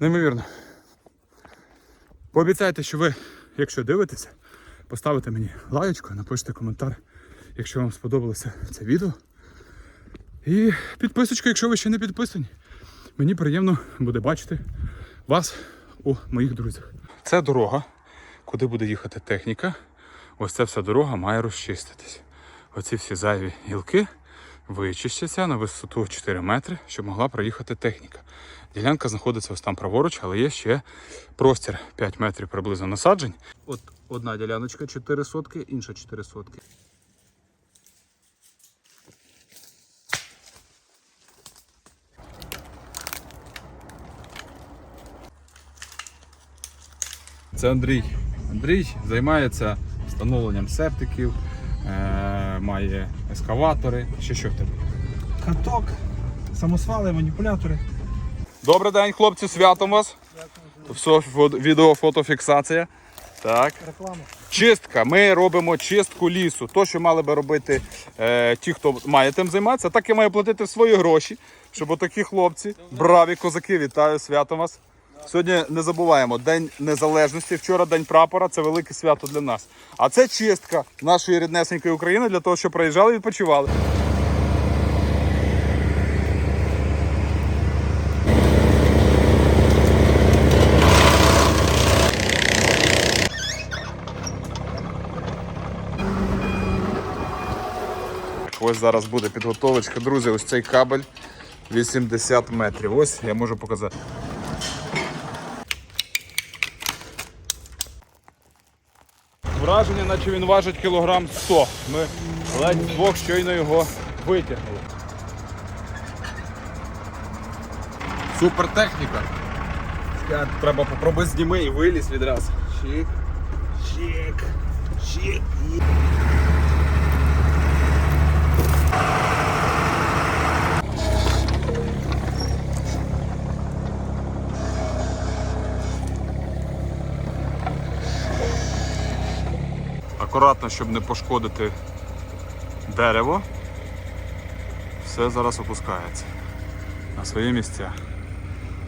Неймовірно. Пообіцяйте, що ви, якщо дивитеся, поставите мені лайочку, напишите коментар, якщо вам сподобалося це відео. І підписочку, якщо ви ще не підписані. Мені приємно буде бачити вас у моїх друзях. Це дорога, куди буде їхати техніка. Ось ця вся дорога має розчиститись. Оці всі зайві гілки вичистяться на висоту 4 метри, щоб могла проїхати техніка. Ділянка знаходиться ось там праворуч, але є ще простір 5 метрів приблизно насаджень. От одна діляночка 4 сотки, інша 4 сотки. Це Андрій. Андрій займається встановленням септиків, має ескаватори. Ще що в тебе? Каток, самосвали, маніпулятори. Добрий день, хлопці, святом вас. Все, відео, фотофіксація. Так. Реклама. Чистка. Ми робимо чистку лісу. То, що мали би робити е, ті, хто має тим займатися, так і має платити свої гроші, щоб отакі хлопці, браві козаки, вітаю святом вас. Сьогодні не забуваємо День Незалежності. Вчора День прапора це велике свято для нас. А це чистка нашої ріднесенької України для того, щоб приїжджали і відпочивали. Ось зараз буде підготовочка. Друзі, ось цей кабель 80 метрів. Ось я можу показати. Враження, наче він важить кілограм 100. Ми ледь вдвох щойно його витягнули. Супер техніка. Треба попробуй зніми і виліз відразу. Чик. Чик. Чик. Акуратно, щоб не пошкодити дерево. Все зараз опускається на свої місця.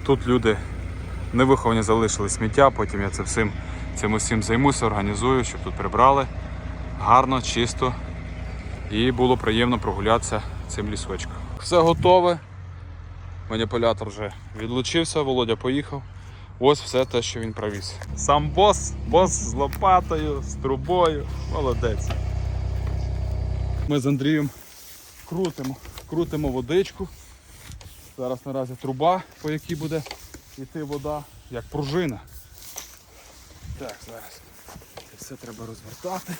Тут люди невиховані залишили сміття, потім я це всім, цим усім займуся, організую, щоб тут прибрали гарно, чисто і було приємно прогулятися цим лісочком. Все готове. Маніпулятор вже відлучився, Володя поїхав. Ось все те, що він провіз. Сам бос, бос з лопатою, з трубою. Молодець. Ми з Андрієм крутимо, крутимо водичку. Зараз наразі труба, по якій буде йти вода, як пружина. Так, зараз. Це все треба розвертати.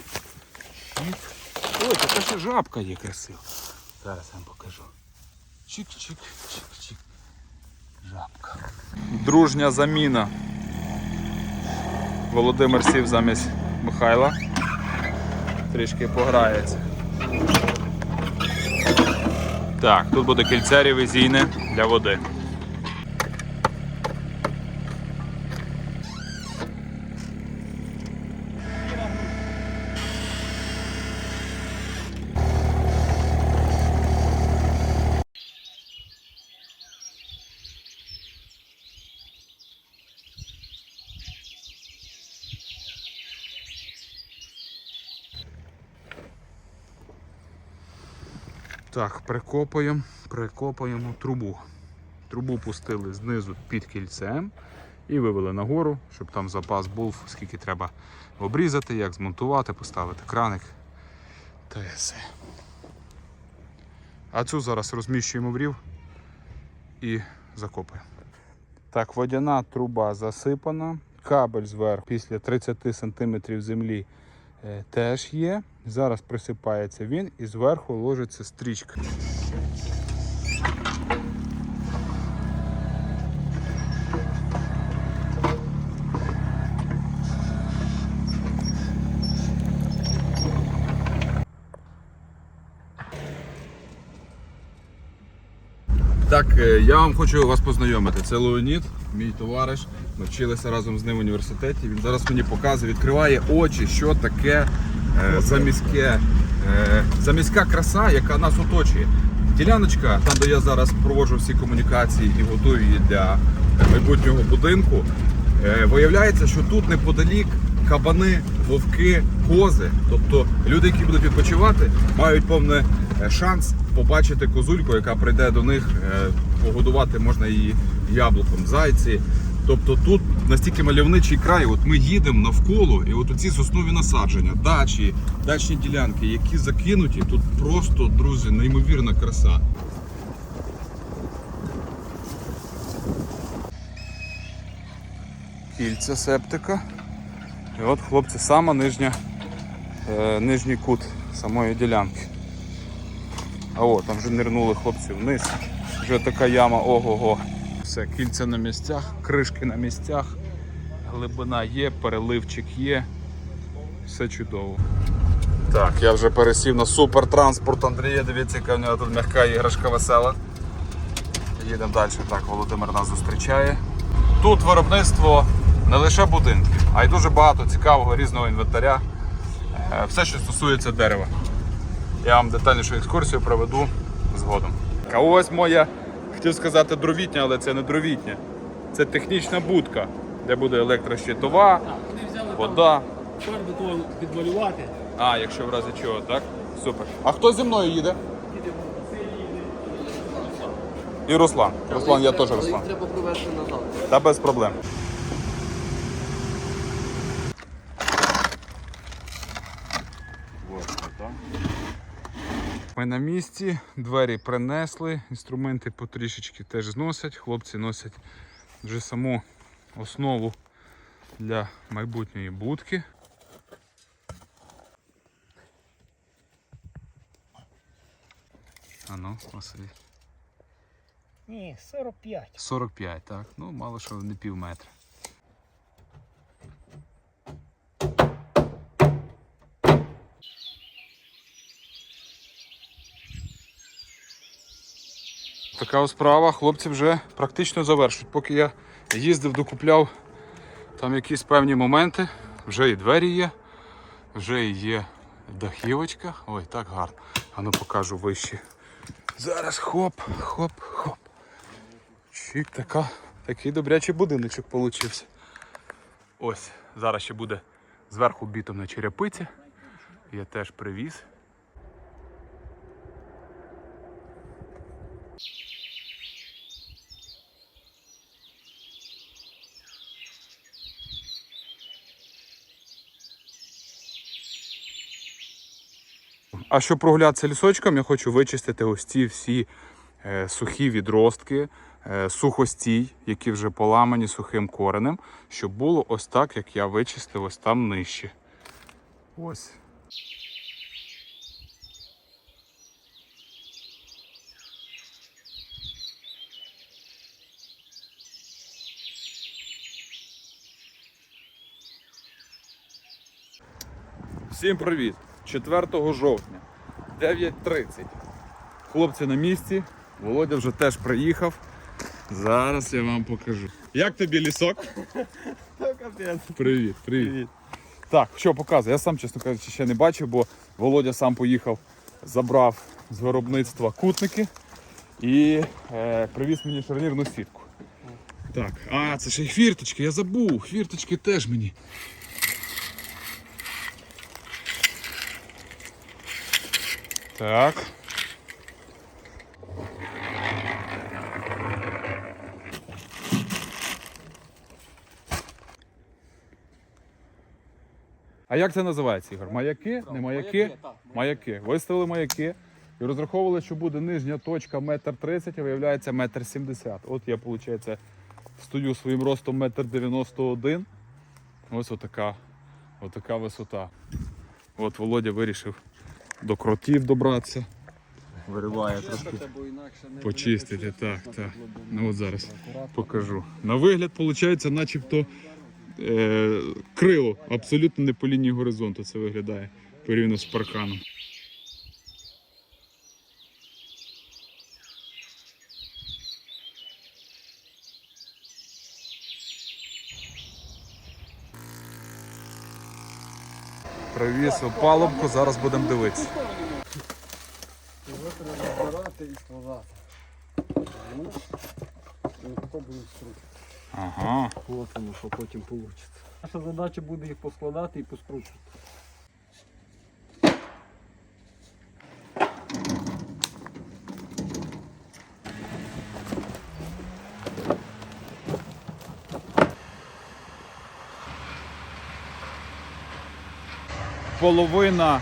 Чик. Ой, така ще жабка є красива. Зараз я вам покажу. Чик-чик, чик-чик. Жабка. Дружня заміна. Володимир сів замість Михайла. Трішки пограється. Так, тут буде кільце ревізійне для води. Так, прикопуємо, прикопуємо трубу. Трубу пустили знизу під кільцем і вивели нагору, щоб там запас був, скільки треба обрізати, як змонтувати, поставити краник. Та все. А цю зараз розміщуємо в рів і закопуємо. Так, водяна труба засипана, кабель зверху після 30 см землі е, теж є. Зараз присипається він і зверху ложиться стрічка. Так, е, я вам хочу вас познайомити. Це Леонід, мій товариш. Ми вчилися разом з ним в університеті. Він зараз мені показує, відкриває очі, що таке заміське, е, заміська краса, яка нас оточує. Діляночка, там де я зараз проводжу всі комунікації і готую її для майбутнього будинку. Е, Виявляється, що тут неподалік кабани, вовки, кози. Тобто люди, які будуть відпочивати, мають повний е, шанс побачити козульку, яка прийде до них, е, погодувати можна її яблуком, зайці. Тобто тут настільки мальовничий край, от ми їдемо навколо, і от оці соснові насадження, дачі, дачні ділянки, які закинуті, тут просто, друзі, неймовірна краса. Кільця септика. І от, хлопці, сама нижня, е, нижній кут самої ділянки. А от, там вже нирнули хлопці вниз. Вже така яма ого-го. Все, кільця на місцях, кришки на місцях, глибина є, переливчик є. Все чудово. Так, я вже пересів на супертранспорт Андрія. Дивіться, яка в нього тут м'яка іграшка весела. Їдемо далі. Так, Володимир нас зустрічає. Тут виробництво не лише будинків, а й дуже багато цікавого різного інвентаря. Е, Все, що стосується дерева. Я вам детальнішу екскурсію проведу згодом. А ось моя, хотів сказати, дровітня, але це не дровітня. Це технічна будка, де буде електрощитова, Вони взяли там вода. фарби того підмалювати. А, якщо в разі чого, так? Супер. А хто зі мною їде? І Руслан. Руслан, я теж Руслан. треба провести назад. Та без проблем. Ми на місці, двері принесли, інструменти потрішечки теж зносять. Хлопці носять вже саму основу для майбутньої будки. А ну, Василь. Ні, 45. 45, так. Ну, мало що не пів метра. Така справа, хлопці вже практично завершують. Поки я їздив, докупляв там якісь певні моменти, вже і двері є, вже і є дахівочка. Ой, так гарно. А ну покажу вище. Зараз хоп, хоп, хоп. Чик, така, такий добрячий будиночок получився. Ось, зараз ще буде зверху бітумна черепиця. Я теж привіз. А щоб прогулятися лісочком, я хочу вичистити ось ці всі е, сухі відростки, е, сухостій, які вже поламані сухим коренем, щоб було ось так, як я вичистив ось там нижче. Ось. Всім привіт! 4 жовтня, 9.30. Хлопці на місці. Володя вже теж приїхав. Зараз я вам покажу. Як тобі лісок? Капець. Привіт, привіт. Так, що показую? Я сам, чесно кажучи, ще не бачив, бо Володя сам поїхав, забрав з виробництва кутники і е, привіз мені шарнірну сітку. Так, а, це ще й хвірточки, я забув. Хвірточки теж мені. Так. А як це називається, Ігор? Маяки? Не маяки? Маяки. Виставили маяки і розраховували, що буде нижня точка метр тридцять, а виявляється метр сімдесят. От я, виходить, стою своїм ростом метр дев'яносто один. Ось отака, отака висота. От Володя вирішив до кротів добратися. Вириває трошки. Почистити, так, так. Ну от зараз покажу. На вигляд, виходить, начебто е, крило абсолютно не по лінії горизонту це виглядає порівняно з парканом. Привіз опалубку, зараз будемо дивитися. Ага. От воно, що потім вийде. Наша задача буде їх поскладати і поскручувати. Половина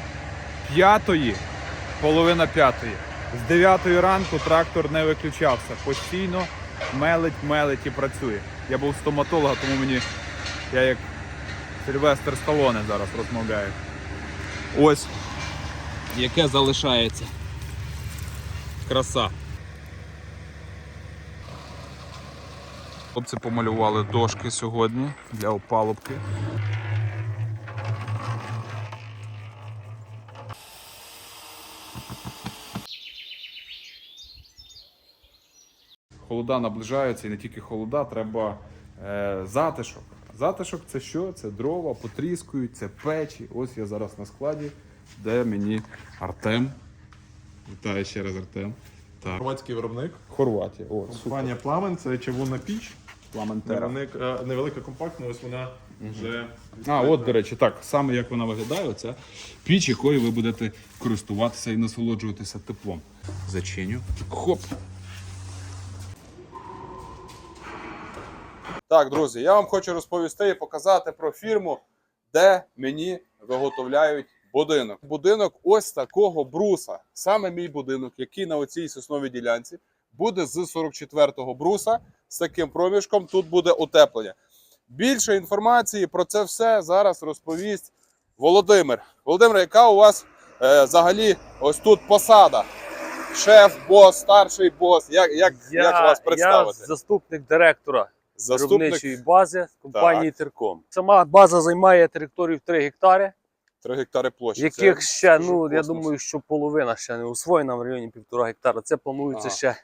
п'ятої, половина п'ятої. З 9 ранку трактор не виключався. Постійно мелить, мелить і працює. Я був стоматолога, тому мені я як Сильвестр Сталоне зараз розмовляю. Ось яке залишається. Краса. Хлопці помалювали дошки сьогодні для опалубки. Холода наближаються і не тільки холода, треба е, затишок. Затишок це що? Це дрова, потріскують, це печі. Ось я зараз на складі, де мені Артем. Вітаю ще раз Артем. Так. Хорватський виробник. Хорватія. О, супер. Пламен це чавунна піч. Пламентера. Виробник, е, невелика компактна, ось вона вже. А, от, до речі, так, саме як вона виглядає, це піч, якою ви будете користуватися і насолоджуватися теплом. Зачиню. Хоп. Так, друзі, я вам хочу розповісти і показати про фірму, де мені виготовляють будинок. Будинок ось такого бруса. Саме мій будинок, який на оцій сосновій ділянці буде з 44-го бруса з таким проміжком. Тут буде утеплення. Більше інформації про це все зараз розповість Володимир. Володимир, яка у вас е, взагалі ось тут посада? Шеф, бос, старший бос. Як, як, як вас представити? Я заступник директора Заступник виробничої бази компанії Терком. Сама база займає територію в 3 гектари, 3 гектари площі. яких Це ще, ну я думаю, що половина ще не освоєна в районі півтора гектара. Це планується Ага. ще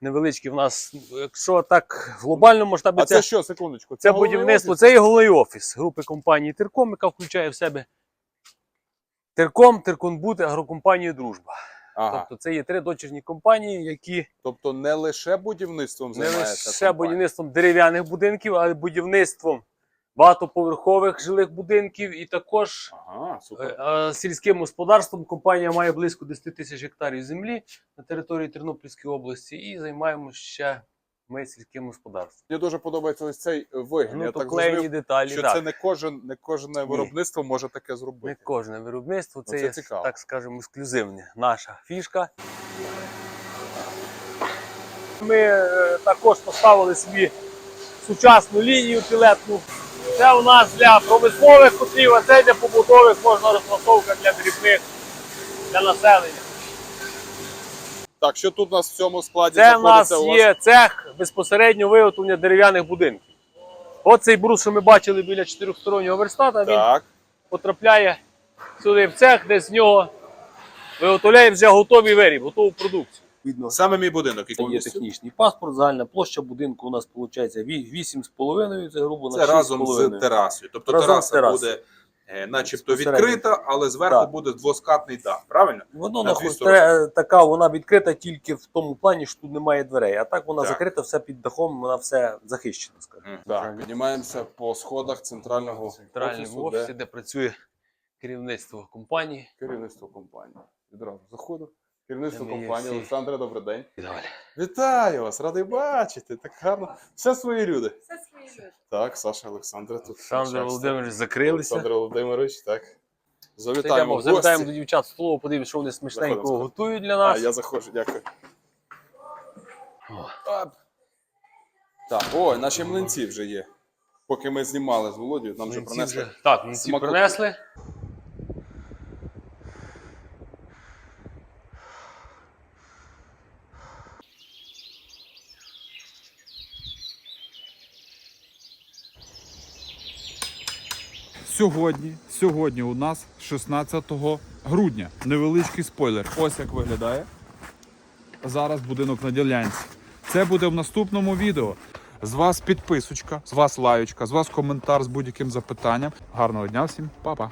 невеличкі в нас. Якщо так в глобальному масштабі, А це, це що, секундочку? це головний будівництво, офіс? це є головний офіс групи компанії Терком, яка включає в себе Терком, Терконбут, агрокомпанію Дружба. Ага. Тобто це є три дочірні компанії, які Тобто не лише будівництвом не займається лише компанія. будівництвом дерев'яних будинків, але й будівництвом багатоповерхових жилих будинків. І також Ага, супер. е, е, сільським господарством компанія має близько 10 тисяч гектарів землі на території Тернопільської області і займаємо ще ми сільським господарством. Мені дуже подобається ось цей вигляд. Ну, Я так деталі. що так. це не кожен, не кожне виробництво може таке зробити. Не кожне виробництво, це, Ну, це є, цікаво. так скажемо, ексклюзивне. Наша фішка. Ми е, також поставили собі сучасну лінію пілетну. Це у нас для промислових котлів, а це для побутових можна розфасовка для дрібних, для населення. Так, що тут у нас в цьому складі Це в нас знаходиться у вас? є цех безпосередньо виготовлення дерев'яних будинків. Оцей брус, що ми бачили біля чотирьохстороннього верстата, він Так. потрапляє сюди в цех, де з нього виготовляє вже готовий виріб, готову продукцію. Відно, Саме мій будинок. це є повністю. технічний паспорт. Загальна площа будинку у нас виходить 8,5, це грубо на Це разом з 6,5. терасою. Тобто Разом з тераса терасою. буде начебто відкрита, але зверху Так. буде двоскатний дах. Правильно? Воно на на така, вона відкрита тільки в тому плані, що тут немає дверей. А так вона Так. закрита, все під дахом, вона все захищена. скажімо. Так, піднімаємося по сходах центрального центральному офісу, офісі, де де працює керівництво компанії. керівництво компанії. Відразу заходу. Керівництво є компанії. всі. Олександре, добрий день. Вітаю вас, радий бачити. Так гарно. Все свої люди. Все свої люди. Так, Саша Олександра тут. Олександр Володимирович закрилися. Олександр Володимирович, так. Завітаємо завітаємо до дівчат в столову, подивимося, що вони смачненького готують для нас. А, я заходжу, дякую. Так, ой, наші млинці вже є. Поки ми знімали з Володією, нам вже принесли. Так, млинці принесли. Сьогодні, сьогодні у нас 16 грудня. Невеличкий спойлер. Ось як виглядає. Зараз будинок на ділянці. Це буде в наступному відео. З вас підписочка, з вас лайочка, з вас коментар з будь-яким запитанням. Гарного дня всім, па-па!